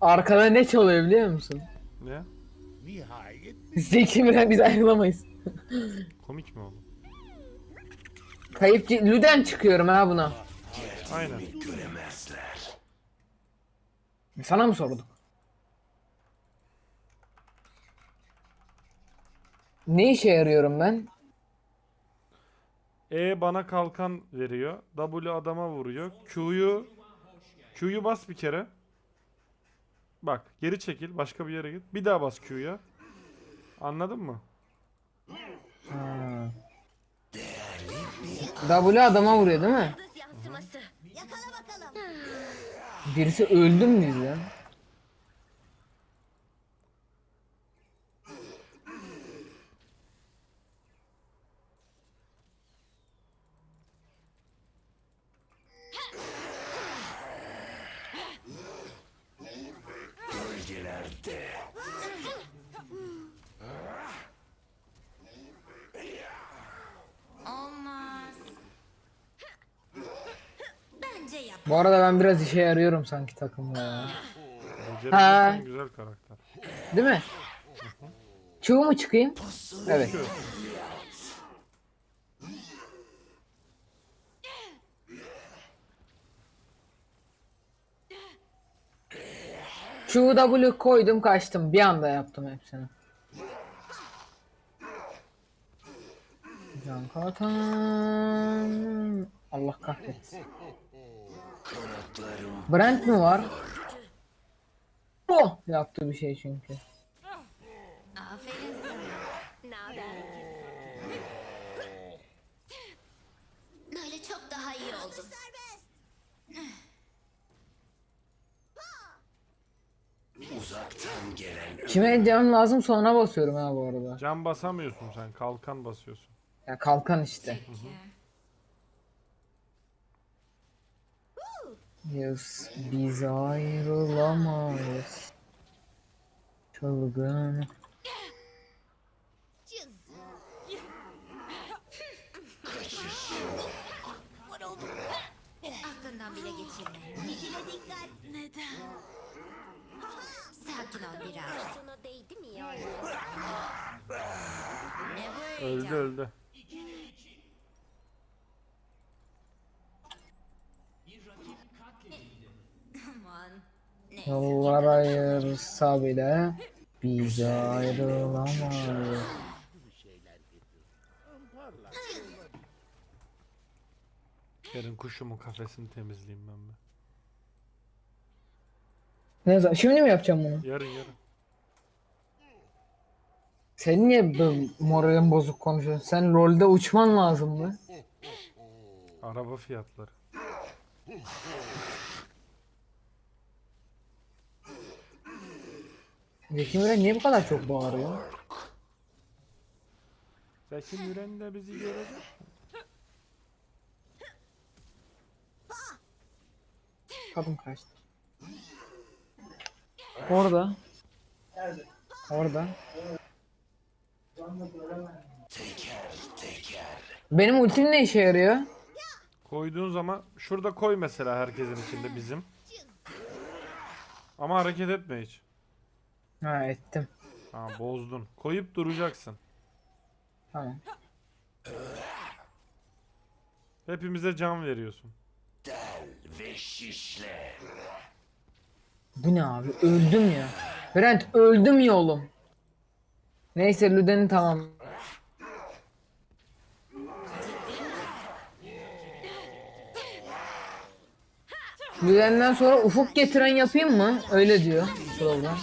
Arkada ne çalıyor biliyor musun? Ne? Zeki Müren biz ayrılamayız. Komik mi oğlum? Kayıpçı Lüden çıkıyorum ha buna. Aynen. Sana mı sorduk? Ne işe yarıyorum ben? E bana kalkan veriyor. W adama vuruyor. Q'yu Q'yu bas bir kere. Bak geri çekil başka bir yere git. Bir daha bas Q'ya. Anladın mı? Ha. W adama vuruyor değil mi? Yakala bakalım. Birisi öldü mü biz ya? Olmaz. Bence yap. Bu arada ben biraz işe yarıyorum sanki takımda ya. Becerebilirsen güzel karakter. Değil mi? Q mu çıkayım? Evet. Q. Q W koydum kaçtım. Bir anda yaptım hepsini. Can katan. Allah kahretsin. Brent mi var? Oh yaptı bir şey çünkü. Aferin? Böyle çok daha iyi oldum. Kime can lazım sonra basıyorum ha bu arada. Can basamıyorsun sen. Kalkan basıyorsun. Ya kalkan işte. Yes, biz ayrılamayız. Çılgın. Aklından bile geçirme. Dikine dikkat. Neden? Sakin ol biraz. Sana değdi mi yani? Ne bu Öldü heyecan? öldü. Ayırsa bile biz ayrılamayız. Yarın kuşumun kafesini temizleyeyim ben be. Ne zaman? Şimdi mi yapacağım bunu? Yarın yarın. Sen niye moralin bozuk konuşuyorsun? Sen rolde uçman lazım mı? Araba fiyatları. Zeki Müren niye bu kadar çok bağırıyor? Zeki Müren de bizi görecek. Kadın kaçtı. Orada. Orada. Benim ultim ne işe yarıyor? Koyduğun zaman şurada koy mesela herkesin içinde bizim. Ama hareket etme hiç. Ha ettim. Ha bozdun. Koyup duracaksın. Tamam. Hepimize can veriyorsun. Bu ne abi? Öldüm ya. Brent öldüm ya oğlum. Neyse Lüden'i tamam. Lüden'den sonra ufuk getiren yapayım mı? Öyle diyor program.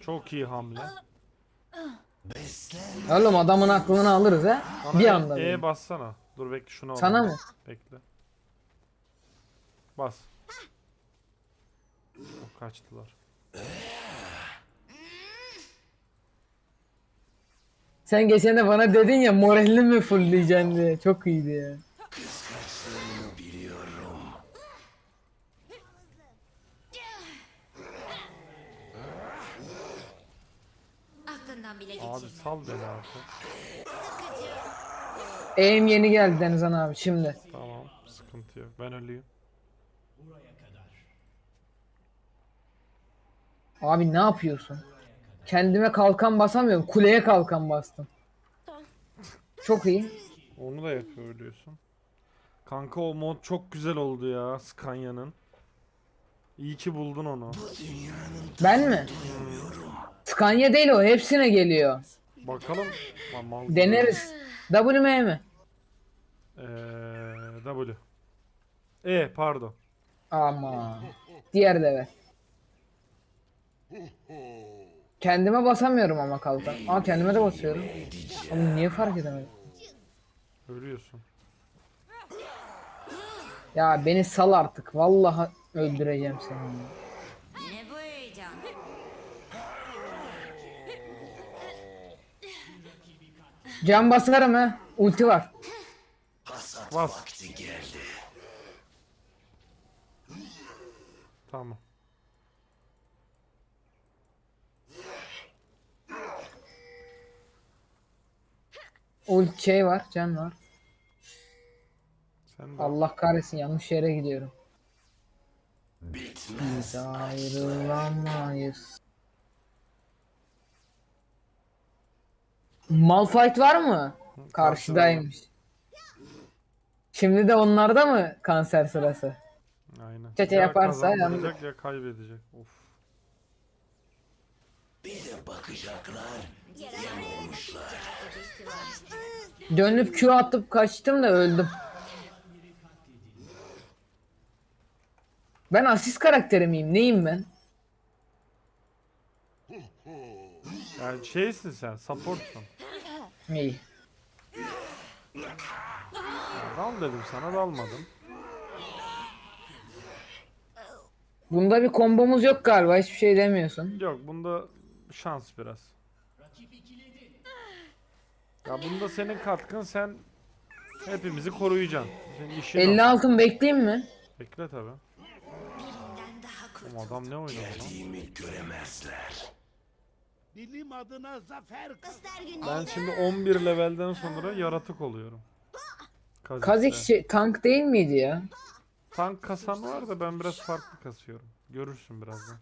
Çok iyi hamle. Oğlum adamın aklını alırız ha. Bana Bir E- anda. E böyle. bassana. Dur bekle şunu Sana alalım. mı? Bekle. Bas. Çok kaçtılar. Sen geçen de bana dedin ya moralini mi fullleyeceksin diye. Çok iyiydi ya. Abi sal beni artık. Eğim yeni geldi Denizhan abi şimdi. Tamam sıkıntı yok. Ben ölüyüm. Abi ne yapıyorsun? Kendime kalkan basamıyorum. Kuleye kalkan bastım. Çok iyi. Onu da yapıyor ölüyorsun. Kanka o mod çok güzel oldu ya Scania'nın. İyi ki buldun onu. Ben mi? Scania değil o. Hepsine geliyor. Bakalım. Lan mal gibi. Deneriz. WM mi? Eee W. E pardon. Ama. Diğer deve. Kendime basamıyorum ama kalkan. Aa kendime de basıyorum. Ama niye fark edemedim? Ölüyorsun. Ya beni sal artık. Vallahi öldüreceğim seni. Ne bu heyecan? Can basarım ha. Ulti var. Bas. Tamam. Ulti şey var. Can var. Sen de Allah kahretsin yanlış yere gidiyorum. Biz ayrılamayız. Malphite var mı? Karşıdaymış. Şimdi de onlarda mı kanser sırası? Aynen. Çete ya yaparsa kazandıracak ya kaybedecek. Of. Dönüp Q atıp kaçtım da öldüm. Ben asist karakteri miyim? Neyim ben? Yani şeysin sen, supportsun. İyi. Dal dedim sana dalmadım. Bunda bir kombomuz yok galiba. Hiçbir şey demiyorsun. Yok bunda şans biraz. Ya bunda senin katkın sen hepimizi koruyacaksın. Senin işin 50 o. altın bekleyeyim mi? Bekle tabi. Oğlum adam ne oynadı lan? Bilim adına zafer. Ben şimdi 11 levelden sonra yaratık oluyorum. Kazik'te. Kazik şey, tank değil miydi ya? Tank kasan var da ben biraz farklı kasıyorum. Görürsün birazdan.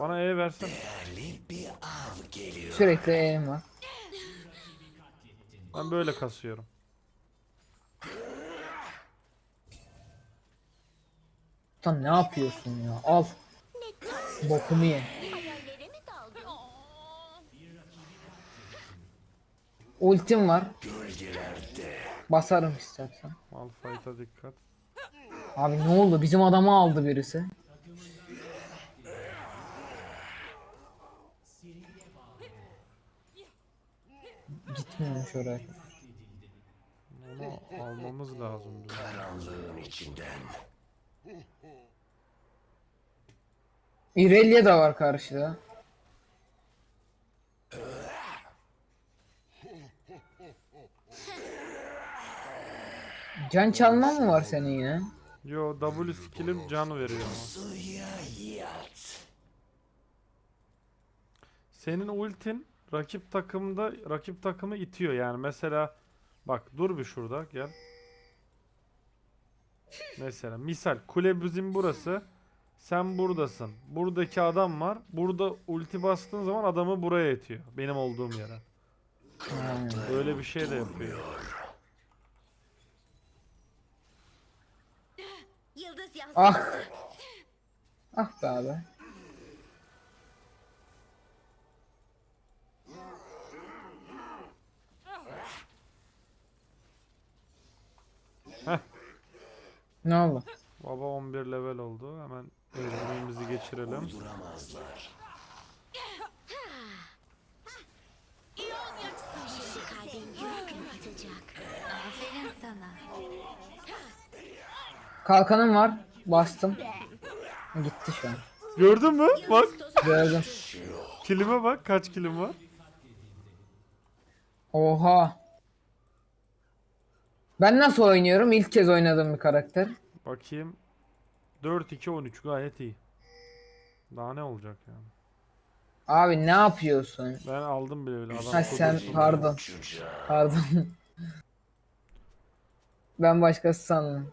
Bana E versene. Sürekli eğim var. Ben böyle kasıyorum. Tam ne yapıyorsun ya? Al. Bokumu ye. Ultim var. Basarım istersen. Malphite'a dikkat. Abi ne oldu? Bizim adamı aldı birisi. Gitmiyormuş oraya. Onu almamız lazım. diyor. Irelia da var karşıda. Can çalma mı var senin yine? Yo W skill'im can veriyor ama. Senin ultin rakip takımda rakip takımı itiyor yani mesela bak dur bir şurada gel. Mesela misal kule bizim burası. Sen buradasın. Buradaki adam var. Burada ulti bastığın zaman adamı buraya itiyor. Benim olduğum yere. Öyle bir şey de yapıyor. Ah. Ah be abi. Ne oldu? Baba 11 level oldu. Hemen ejderimizi geçirelim. Kalbin gök mü atacak? Aferin sana. Kalkanım var. Bastım. Gitti şu an. Gördün mü? Bak. Gördüm. Kilime bak. Kaç kilim var? Oha. Ben nasıl oynuyorum? İlk kez oynadığım bir karakter. Bakayım. 4 2 13 gayet iyi. Daha ne olacak yani? Abi ne yapıyorsun? Ben aldım bile öyle adam. Ha sen pardon. Pardon. ben başkası sandım.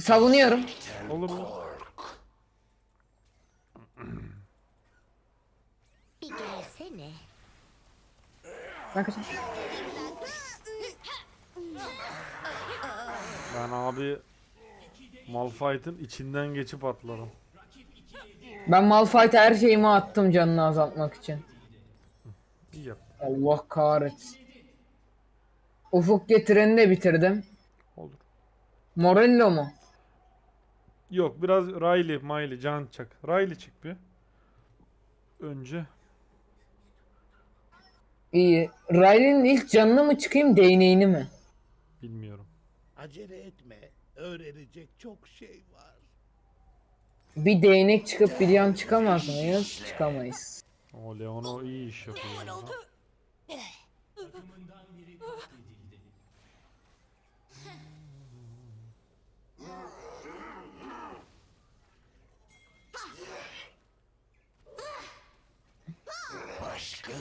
Savunuyorum. Olur mu? Bir gelsene. Ben kaçayım. Ben abi Malphite'ın içinden geçip atlarım. Ben Malphite her şeyimi attım canını azaltmak için. İyi yap. Allah kahretsin. Ufuk getireni de bitirdim. Olur. Morello mu? Yok biraz Riley, Miley, can çak. Riley çık bir. Önce. İyi. Riley'nin ilk canını mı çıkayım değneğini mi? Bilmiyorum. Acele etme. Öğrenecek çok şey var. Bir değnek çıkıp bir yan çıkamaz mıyız? Çıkamayız. O Leono iyi iş yapıyor. ya. Başka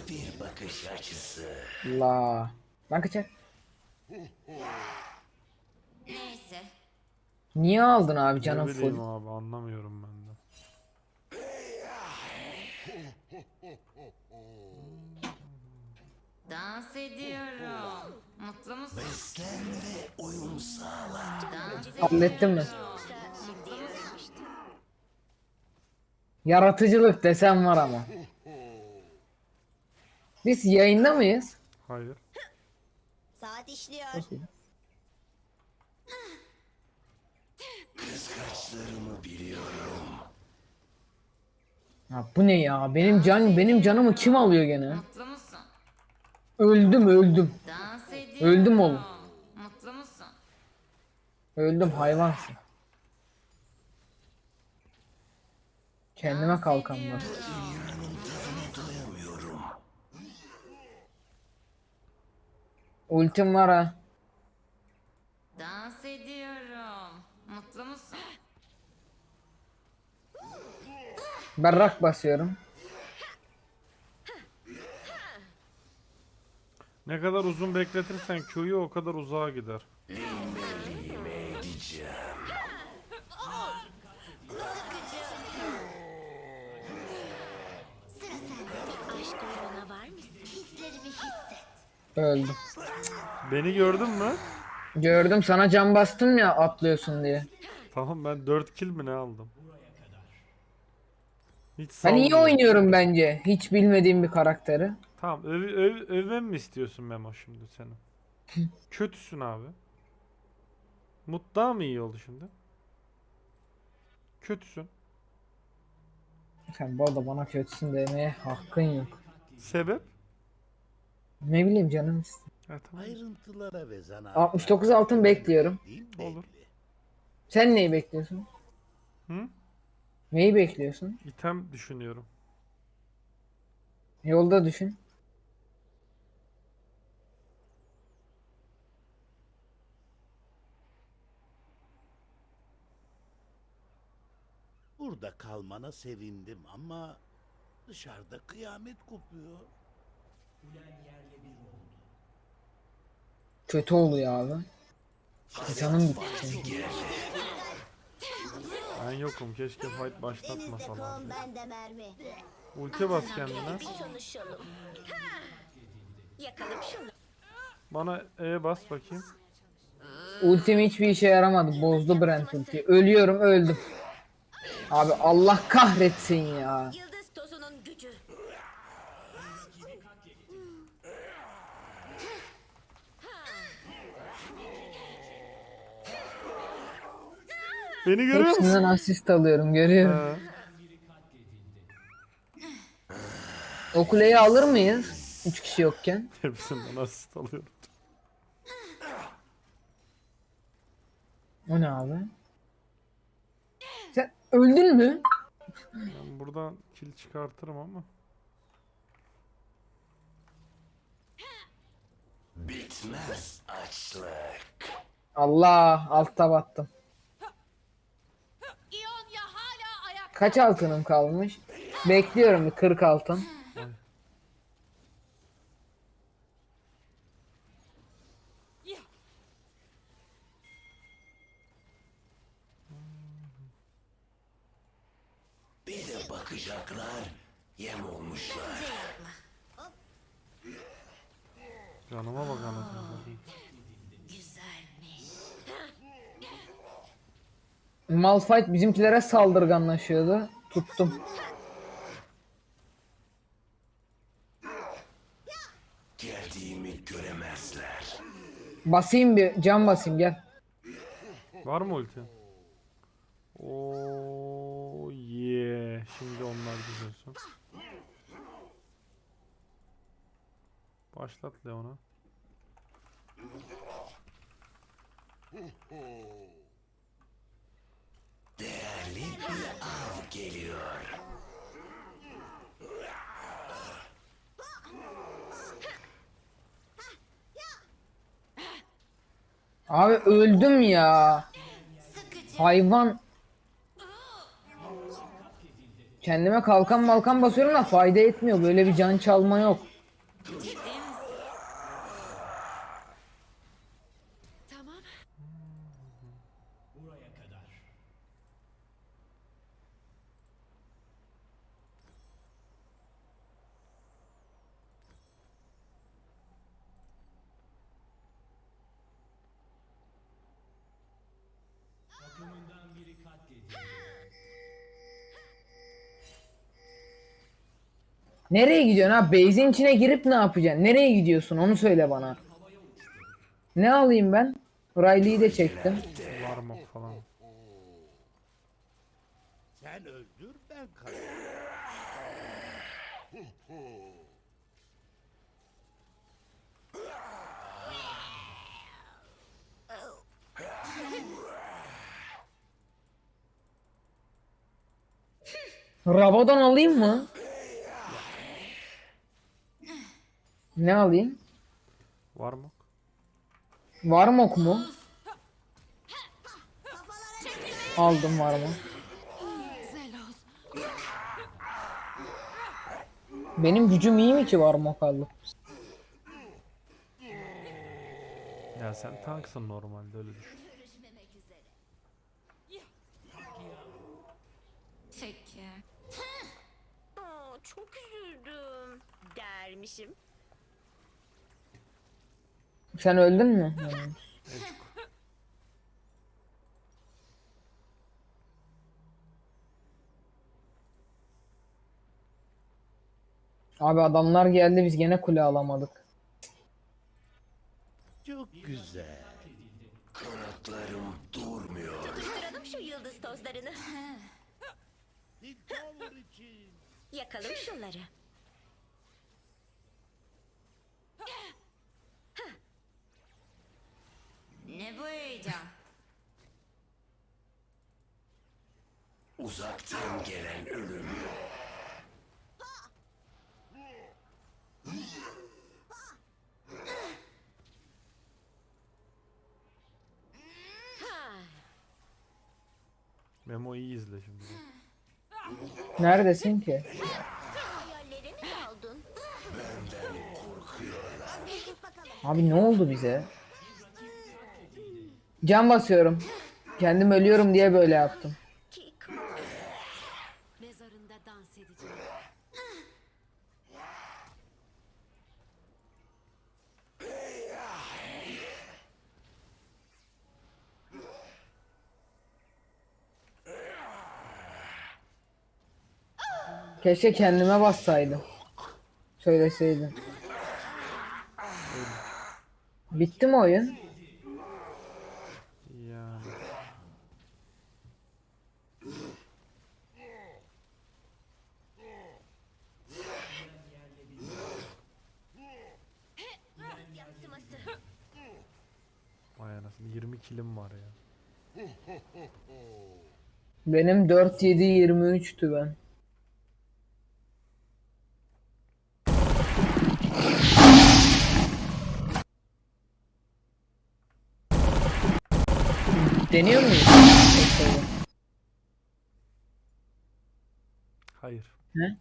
bir bakış açısı. La. Ben kaçar. Neyse. Niye aldın abi Ne canım full? abi anlamıyorum ben de. Dans ediyorum. Mutlu musun? Beslen ve uyum sağla. Hallettin mi? Yaratıcılık desem var ama. Biz yayında mıyız? Hayır. Saat işliyor. Kıskaçlarımı biliyorum. Ha, bu ne ya? Benim can benim canımı kim alıyor gene? Mutlu musun? Öldüm öldüm. Dans ediyorum. Öldüm oğlum. Mutlu musun? Öldüm hayvansın. Kendime kalkan var. ediyorum. Doyamıyorum. Ultim var ha. Dans ediyorum. Mutlu musun? Berrak basıyorum. Ne kadar uzun bekletirsen Q'yu o kadar uzağa gider. Öldüm. Beni gördün mü? Gördüm sana can bastım ya atlıyorsun diye. Tamam ben 4 kill mi ne aldım? Hiç Ben iyi oynuyorum bence. Hiç bilmediğim bir karakteri. Tamam öv, öv, övmem mi istiyorsun Memo şimdi senin? Kötüsün abi. Mut daha mı iyi oldu şimdi? Kötüsün. Sen bu arada bana kötüsün demeye hakkın yok. Sebep? Ne bileyim canım istedim. Tamam. Ayrıntılara ve zanaata. 69 altın bekliyorum. Değil Olur. belli. Sen neyi bekliyorsun? Hı? Neyi bekliyorsun? İtem düşünüyorum. Yolda düşün. Burada kalmana sevindim ama dışarıda kıyamet kopuyor. Kötü oluyor abi. Bitti çünkü. Ben yokum. Keşke fight başlatmasalar. Ulti bas kendine. Bir tanışalım. Yakalım şunu. Bana E bas bakayım. Ultim hiçbir işe yaramadı. Bozdu Brent ultiyi. Ölüyorum öldüm. Abi Allah kahretsin ya. Beni görüyor musun? Hepsinden asist alıyorum görüyorum. Ha. O kuleyi alır mıyız? 3 kişi yokken. Hepsinden asist alıyorum. O ne abi? Sen öldün mü? Ben buradan kill çıkartırım ama. Bitmez açlık. Allah altta battım. Kaç altınım kalmış? Bekliyorum bir 40 altın. Malphite bizimkilere saldırganlaşıyordu. Tuttum. Geldiğimi göremezler. Basayım bir can basayım gel. Var mı ulti? Oo yeah. Şimdi onlar düzelsin. Başlat Leon'a. Değerli bir av geliyor. Abi öldüm ya. Hayvan. Kendime kalkan malkan basıyorum da fayda etmiyor. Böyle bir can çalma yok. Nereye gidiyorsun ha? Base'in içine girip ne yapacaksın? Nereye gidiyorsun? Onu söyle bana. Ne alayım ben? Riley'i de çektim. Varmok falan. Sen öldür ben. Rabadon alayım mı? Ne alayım? Varmok. Varmok mu? Aldım Varmok. Benim gücüm iyi mi ki Varmok aldım? Ya sen tanksın normalde öyle düşün. Peki. Aa, çok üzüldüm dermişim. Sen öldün mü? Abi adamlar geldi biz gene kule alamadık. Çok güzel. Kanatlarım durmuyor. Tutuşturalım şu yıldız tozlarını. İçin. Yakalım şunları. Ne bu heyecan? Uzaktan gelen ölüm. Memo iyi izle şimdi. Neredesin ki? Hayalleri mi aldın? Abi ne oldu bize? Can basıyorum. Kendim ölüyorum diye böyle yaptım. Keşke kendime bassaydım. Söyleseydin. Bitti mi oyun? 20 kilim var ya. Benim 4 7 23'tü ben. Deniyor muyuz? Hayır. Ne?